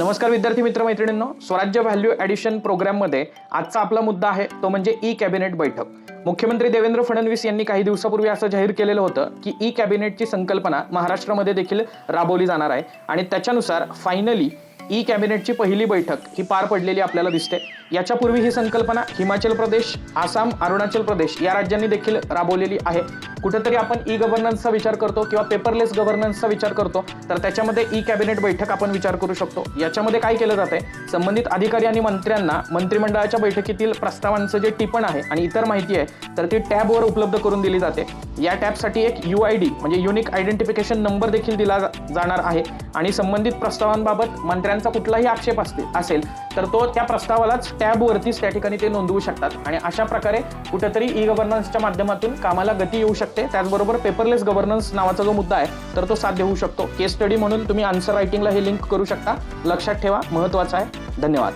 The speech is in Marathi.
नमस्कार विद्यार्थी मित्र मैत्रिणींनो. स्वराज्य व्हॅल्यू ॲडिशन प्रोग्राममध्ये आजचा आपला मुद्दा आहे तो म्हणजे ई कॅबिनेट बैठक. मुख्यमंत्री देवेंद्र फडणवीस यांनी काही दिवसापूर्वी असं जाहीर केलेलं होतं की ई कॅबिनेटची संकल्पना महाराष्ट्रामध्ये देखील राबवली जाणार आहे आणि त्याच्यानुसार फायनली ई कॅबिनेटची पहिली बैठक ही पार पडलेली आपल्याला दिसते. याच्यापूर्वी ही संकल्पना हिमाचल प्रदेश आसाम अरुणाचल प्रदेश या राज्यांनी देखील राबवलेली आहे. कुठेतरी आपण ई गव्हर्नन्सचा विचार करतो किंवा पेपरलेस गव्हर्नन्सचा विचार करतो तर त्याच्यामध्ये ई कॅबिनेट बैठक आपण विचार करू शकतो. याच्यामध्ये काय केलं जातंय? संबंधित अधिकारी आणि मंत्र्यांना मंत्रिमंडळाच्या बैठकीतील प्रस्तावांचं जे टिपण आहे आणि इतर माहिती आहे तर ती टॅबवर उपलब्ध करून दिली जाते. या टॅबसाठी एक यू आय डी म्हणजे युनिक आयडेंटिफिकेशन नंबर देखील दिला जाणार आहे. आणि संबंधित प्रस्तावांबाबत मंत्र्यांचा कुठलाही आक्षेप असते असेल तर तो त्या प्रस्तावालाच टॅबवरतीच त्या ठिकाणी ते नोंदवू शकतात. आणि अशा प्रकारे कुठेतरी ई गव्हर्नन्सच्या माध्यमातून कामाला गती येऊ शकते. त्याचबरोबर पेपरलेस गव्हर्नन्स नावाचा जो मुद्दा आहे तर तो साध्य होऊ शकतो. केस स्टडी म्हणून तुम्ही आन्सर रायटिंगला हे लिंक करू शकता. लक्षात ठेवा महत्त्वाचं आहे. धन्यवाद.